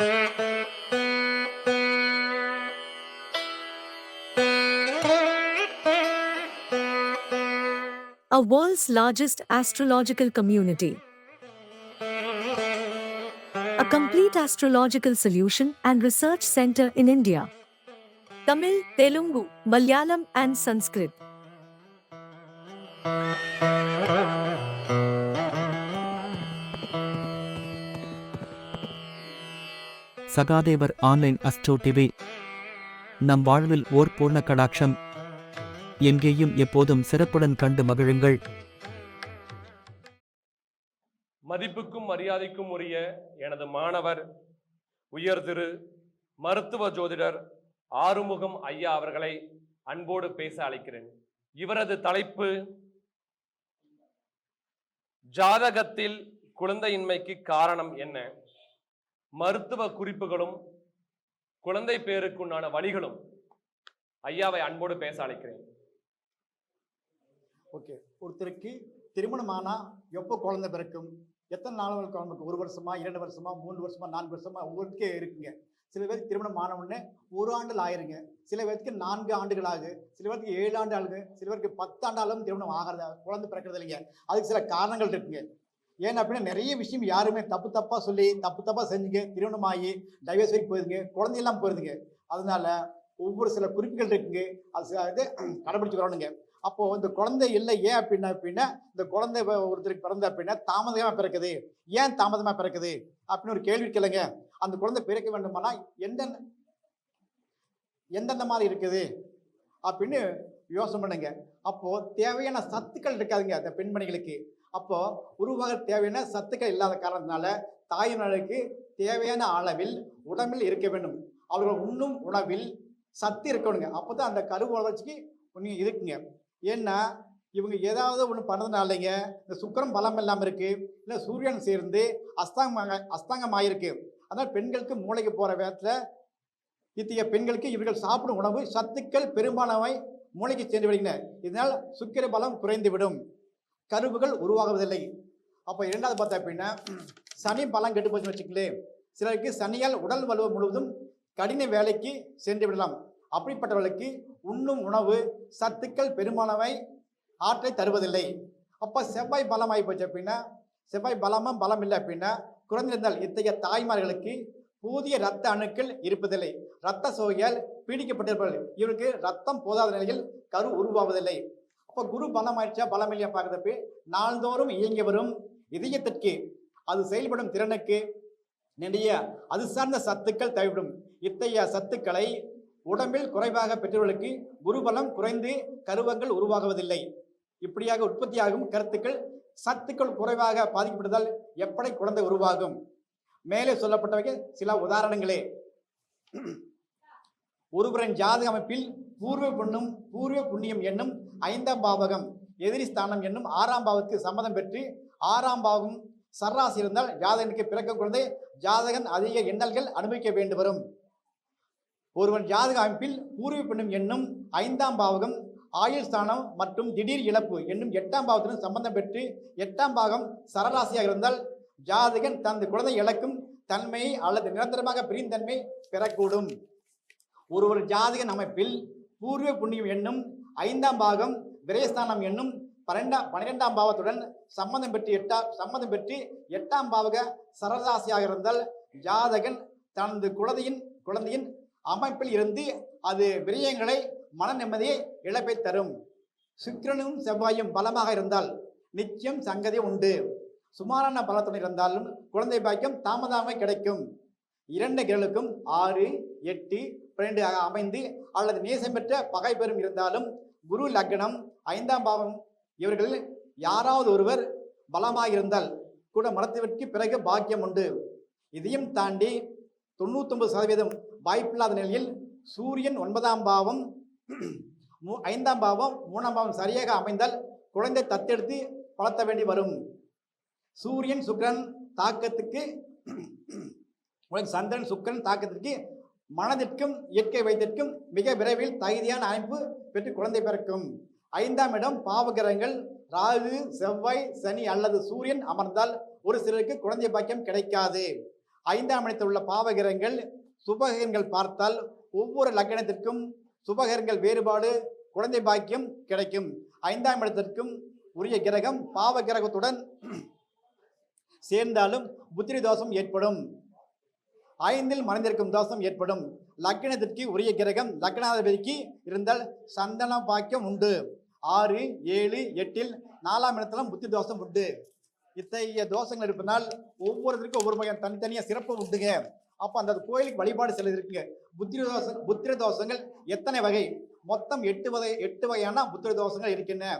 A world's largest astrological community. A complete astrological solution and research center in India. Tamil, Telugu, Malayalam, and Sanskrit. Sahadevar online astro TV. நம் வாழ்வில் ஓர் பூர்ண கடாட்சம். எங்கேயும் எப்போதும் சிறப்புடன் கண்டு மகிழுங்கள். மதிப்புக்கும் மரியாதைக்கும் உரிய எனது மாணவர் உயர் திரு மருத்துவ ஜோதிடர் ஆறுமுகம் ஐயா அவர்களை அன்போடு பேச அழைக்கிறேன். இவரது தலைப்பு ஜாதகத்தில் குழந்தையின்மைக்கு காரணம் என்ன? மருத்துவ குறிப்புகளும் குழந்தை பேருக்குண்டான வழிகளும் ஐயாவை அன்போடு பேச அழைக்கிறேன். ஓகே. ஒருத்தருக்கு திருமணமானா எப்போ குழந்தை பிறக்கும்? எத்தனை நாள் குழந்தைக்கு? ஒரு வருஷமா இரண்டு வருஷமா மூணு வருஷமா நான்கு வருஷமா? ஒவ்வொருக்கே இருக்குங்க. சில பேருக்கு திருமணம் ஆனவுடனே ஒரு ஆண்டில் ஆயிருங்க. சில பேருக்கு நான்கு ஆண்டுகள் ஆகுது சில பேருக்கு ஏழு ஆண்டு ஆகுது. சில பேருக்கு பத்து ஆண்டாலும் திருமணம் ஆகிறது குழந்தை பிறக்கிறது இல்லைங்க அதுக்கு சில காரணங்கள் இருக்குங்க. ஏன் அப்படின்னா நிறைய விஷயம் யாருமே தப்பு தப்பாக சொல்லி தப்பு தப்பாக செஞ்சுங்க திருமணம் ஆகி டைவர்ஸ் வரைக்கும் போயிருங்க குழந்தையெல்லாம் போயிருதுங்க. அதனால ஒவ்வொரு சில குறிப்புகள் இருக்குங்க. அது இது கடைபிடிச்சு வரணுங்க. அப்போது இந்த குழந்தை இல்லை ஏன் அப்படின்னா அப்படின்னா இந்த குழந்தை ஒருத்தருக்கு பிறந்த அப்படின்னா தாமதமாக பிறக்குது. ஏன் தாமதமாக பிறக்குது? அப்படின்னு ஒரு கேள்வி கேளுங்க அந்த குழந்தை பிறக்க வேண்டுமானா எந்தெந்த எந்தெந்த மாதிரி இருக்குது? அப்படின்னு யோசனை பண்ணுங்க. அப்போது தேவையான சத்துக்கள் இருக்காதுங்க அந்த பெண்மணிகளுக்கு. அப்போ உருவாக தேவையான சத்துக்கள் இல்லாத காரணத்தினால தாயினருக்கு தேவையான அளவில் உடம்பில் இருக்க வேண்டும். அவர்கள் உண்ணும் உணவில் சத்து இருக்கணுங்க. அப்போ தான் அந்த கருவு வளர்ச்சிக்கு நீங்கள் இருக்குங்க. ஏன்னா இவங்க ஏதாவது ஒன்று பண்ணதுனாலங்க இந்த சுக்கிரம் பலம் இல்லாமல் இருக்குது இல்லை சூரியன் சேர்ந்து அஸ்தாங்க அஸ்தாங்கமாயிருக்கு. அதனால் பெண்களுக்கு மூளைக்கு போகிற வேத்தில் இத்தகைய பெண்களுக்கு இவர்கள் சாப்பிடும் உணவு சத்துக்கள் பெரும்பாலானவை மூளைக்கு சென்று விடுகின்றன. இதனால் சுக்கிர பலம் குறைந்துவிடும். கருவுகள் உருவாகுவதில்லை. அப்போ இரண்டாவது பார்த்தா அப்படின்னா சனி பலம் கெட்டு போச்சுன்னு வச்சுக்கலேன் சிலருக்கு சனியால் உடல் வலுவு முழுவதும் கடின வேலைக்கு சென்று விடலாம். அப்படிப்பட்டவர்களுக்கு உண்ணும் உணவு சத்துக்கள் பெரும்பாலானவை ஆற்றை தருவதில்லை. அப்போ செவ்வாய் பலம் ஆகி போச்சு அப்படின்னா செவ்வாய் பலமும் பலம் இல்லை அப்படின்னா குறைந்திருந்தால் இத்தகைய தாய்மார்களுக்கு புதிய இரத்த அணுக்கள் இருப்பதில்லை. இரத்த சோகையால் பீடிக்கப்பட்டிருப்பார்கள் இவருக்கு ரத்தம் போதாத நிலையில் கரு உருவாவதில்லை. அப்போ குரு பலம் ஆயிடுச்சா பலம் இல்லையா பார்க்குறப்ப? நாள்தோறும் இயங்கி வரும் இதயத்திற்கு அது செயல்படும் திறனுக்கு நிறைய அது சார்ந்த சத்துக்கள் தேவைப்படும் இத்தகைய சத்துக்களை உடம்பில் குறைவாக பெற்றவர்களுக்கு குருபலம் குறைந்து கருவங்கள் உருவாகுவதில்லை. இப்படியாக உற்பத்தியாகும் கருத்துக்கள் சத்துக்கள் குறைவாக பாதிக்கப்பட்டதால் எப்படி குழந்தை உருவாகும்? மேலே சொல்லப்பட்டவைக்கு சில உதாரணங்களே. ஒருவரின் ஜாதக அமைப்பில் பூர்வ புண்ணும் பூர்வ புண்ணியம் என்னும் ஐந்தாம் பாவகம் எதிரி ஸ்தானம் என்னும் ஆறாம் பாவத்துக்கு சம்மதம் பெற்று ஆறாம் பாவம் சர்ராசி இருந்தால் ஜாதகனுக்கு பிறக்க குழந்தை ஜாதகன் அதிக எண்ணல்கள் அனுபவிக்க வேண்டு வரும் ஒருவன் ஜாதக அமைப்பில் பூர்வ புண்ணியம் என்னும் ஐந்தாம் பாவகம் ஆயுள் ஸ்தானம் மற்றும் திடீர் இழப்பு என்னும் எட்டாம் பாவத்துடன் சம்பந்தம் பெற்று எட்டாம் பாகம் சரராசியாக இருந்தால் ஜாதகன் தனது குழந்தை இழக்கும் தன்மையை அல்லது நிரந்தரமாக பிரிந்தன்மை பெறக்கூடும். ஒருவர் ஜாதகன் அமைப்பில் பூர்வ புண்ணியம் என்னும் ஐந்தாம் பாகம் விரயஸ்தானம் என்னும் பன்னெண்டாம் பன்னிரெண்டாம் பாவத்துடன் சம்மந்தம் பெற்று எட்டா சம்மதம் பெற்று எட்டாம் பாவக சரராசியாக இருந்தால் ஜாதகன் தனது குழந்தையின் குழந்தையின் அமைப்பில் இருந்து அது விரயங்களை மன நிம்மதியை இழப்பை தரும். சுக்கிரனும் செவ்வாயும் பலமாக இருந்தால் நிச்சயம் சங்கதி உண்டு. சுமாரான பலத்துடன் இருந்தாலும் குழந்தை பாக்கியம் தாமதமாக கிடைக்கும். இரண்டு கிரலுக்கும் ஆறு எட்டு பன்னெண்டு ஆக அமைந்து அல்லது நேசம் பெற்ற பகை பெறும் இருந்தாலும் குரு லக்னம் ஐந்தாம் பாவம் இவர்களில் யாராவது ஒருவர் பலமாக இருந்தால் கூட மரத்திற்கு பிறகு பாக்கியம் உண்டு. இதையும் தாண்டி தொண்ணூத்தொன்பது சதவீதம் வாய்ப்பில்லாத நிலையில் சூரியன் ஒன்பதாம் பாவம் மூ- ஐந்தாம் பாவம் மூணாம் பாவம் சரியாக அமைந்தால் குழந்தை தத்தெடுத்து வளர்த்த வேண்டி வரும். சூரியன் சுக்கரன் தாக்கத்துக்கு உனக்கு சந்திரன் சுக்கிரன் தாக்கத்திற்கு மனதிற்கும் இயற்கை வைத்திற்கும் மிக விரைவில் தகுதியான அமைப்பு பெற்று குழந்தை பிறக்கும். ஐந்தாம் இடம் பாவகிரகங்கள். ராகு செவ்வாய் சனி அல்லது சூரியன் அமர்ந்தால் ஒரு சிலருக்கு குழந்தை பாக்கியம் கிடைக்காது. ஐந்தாம் இடத்தில் உள்ள பாவகிரகங்கள் சுபகிரகங்கள் பார்த்தால் ஒவ்வொரு லக்கணத்திற்கும் சுபகிரகங்கள் வேறுபாடு குழந்தை பாக்கியம் கிடைக்கும். ஐந்தாம் இடத்திற்கும் உரிய கிரகம் பாவ கிரகத்துடன் சேர்ந்தாலும் புத்திரி தோஷம் ஏற்படும். ஐந்தில் மறைந்திருக்கும் தோஷம் ஏற்படும். லக்னத்திற்கு உரிய கிரகம் லக்னாதிபதிக்கு இருந்தால் சந்தன பாக்கியம் உண்டு. ஆறு ஏழு எட்டில் நாலாம் இடத்திலும் புத்தி தோஷம் உண்டு. இத்தகைய தோஷங்கள் இருப்பதனால் ஒவ்வொருத்தருக்கும் ஒவ்வொரு வகையான தனித்தனியாக சிறப்பு உண்டுங்க. அப்போ அந்த கோயிலுக்கு வழிபாடு சிலது இருக்குங்க புத்திர தோஷம் புத்திர தோஷங்கள் எத்தனை வகை? மொத்தம் எட்டு வகை எட்டு வகையான புத்திர தோஷங்கள் இருக்கின்றன.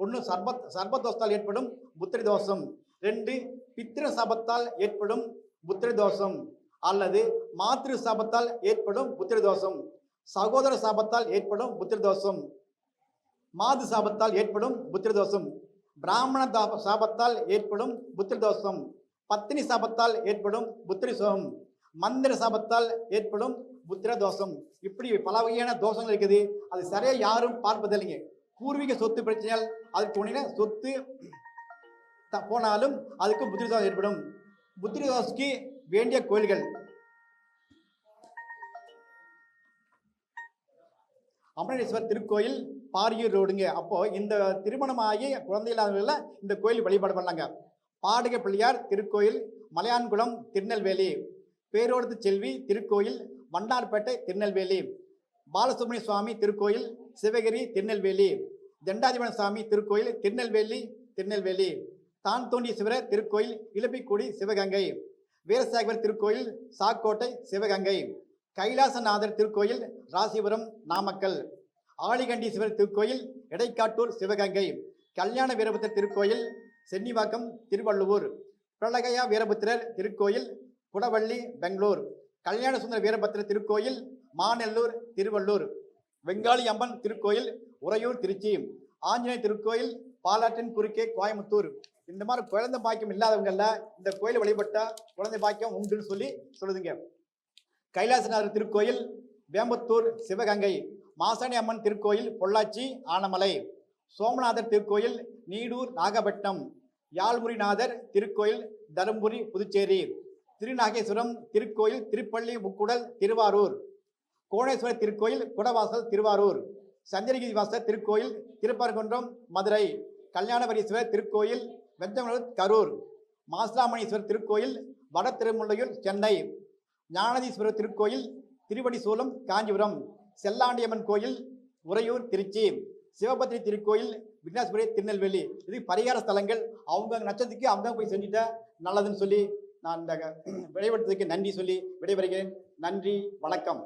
ஒன்று சர்பத் சர்பதோஷத்தால் ஏற்படும் புத்திர தோஷம். ரெண்டு பித்திர சபத்தால் ஏற்படும் புத்திர தோஷம். அல்லது மாத்திரு சாபத்தால் ஏற்படும் புத்திர தோஷம் சகோதர சாபத்தால் ஏற்படும் புத்திர தோஷம் மாது சாபத்தால் ஏற்படும் புத்திர தோஷம் பிராமண தாப சாபத்தால் ஏற்படும் புத்திர தோஷம் பத்தினி சாபத்தால் ஏற்படும் புத்திரி சோகம் மந்திர சாபத்தால் ஏற்படும் புத்திர தோஷம் இப்படி பல வகையான தோஷங்கள் இருக்குது. அது சரியா யாரும் பார்ப்பதில்லைங்க. பூர்வீக சொத்து பிரச்சனையால் அதுக்கு உடனே சொத்து த- போனாலும் அதுக்கு புத்திர தோஷம் ஏற்படும். புத்திர தோஷத்துக்கு வேண்டிய கோயில்கள். அமரேஸ்வர் திருக்கோயில் பாரியூர் ரோடுங்க. அப்போ இந்த திருமணமாகி குழந்தை இல்லாதவர்கள இந்த கோயில் வழிபாடு பண்ணாங்க. பாடுக பிள்ளையார் திருக்கோயில் மலையான்குளம் திருநெல்வேலி. பேரோடத்து செல்வி திருக்கோயில் வண்டார்பேட்டை திருநெல்வேலி. பாலசுப்ரமணிய சுவாமி திருக்கோயில் சிவகிரி திருநெல்வேலி. தண்டாதிபன சாமி திருக்கோயில் திருநெல்வேலி திருநெல்வேலி. தான் தோண்டிய சிவர திருக்கோயில் இளப்பிக்குடி சிவகங்கை. வீரசாகவர் திருக்கோயில் சாக்கோட்டை சிவகங்கை கைலாசநாதர் திருக்கோயில் ராசிபுரம் நாமக்கல் ஆலிகண்டீஸ்வரர் திருக்கோயில் எடைக்காட்டூர் சிவகங்கை கல்யாண வீரபுத்திரர் திருக்கோயில் சென்னிவாக்கம் திருவள்ளுவூர் பிரளகயா வீரபுத்திரர் திருக்கோயில் குடவள்ளி பெங்களூர் கல்யாண சுந்தர வீரபத்திர திருக்கோயில் மாநெல்லூர் திருவள்ளூர் வெங்காளி அம்மன் திருக்கோயில் உறையூர் திருச்சி ஆஞ்சநேய திருக்கோயில் பாலாற்றின் குறுக்கே கோயம்புத்தூர். இந்த மாதிரி குழந்தை பாக்கியம் இல்லாதவங்கல்ல இந்த கோயில் வழிபட்டா குழந்தை பாக்கியம் உண்டுன்னு சொல்லி சொல்லுதுங்க. கைலாசநாதர் திருக்கோயில் வேம்பத்தூர் சிவகங்கை மாசாணி அம்மன் திருக்கோயில் பொள்ளாச்சி ஆனமலை சோமநாதர் திருக்கோயில் நீடூர் நாகப்பட்டினம் யாழ்முறிநாதர் திருக்கோயில் தருமபுரி புதுச்சேரி திருநாகேஸ்வரம் திருக்கோயில் திருப்பள்ளி முக்குடல் திருவாரூர் கோணேஸ்வரர் திருக்கோயில் குடவாசல் திருவாரூர் சந்திரகிரி வாசர் திருக்கோயில் திருப்பரங்குன்றம் மதுரை கல்யாணவரீஸ்வரர் திருக்கோயில் வெஞ்சமலூர் கரூர். மாசிலாமணீஸ்வரர் திருக்கோயில் வட திருமுல்லையூர் சென்னை. ஞானதீஸ்வரர் திருக்கோயில் திருவடிசூலம் காஞ்சிபுரம். செல்லாண்டியம்மன் கோயில் உறையூர் திருச்சி. சிவபத்ரி திருக்கோயில் விக்னேஸ்வரி திருநெல்வேலி. இது பரிகார ஸ்தலங்கள் அவங்க நட்சத்திரத்துக்கு அவங்க போய் செஞ்சுட்டா நல்லதுன்னு சொல்லி நான் இந்த விளைவெடுத்ததுக்கு நன்றி சொல்லி விடைபெறுகிறேன். நன்றி வணக்கம்.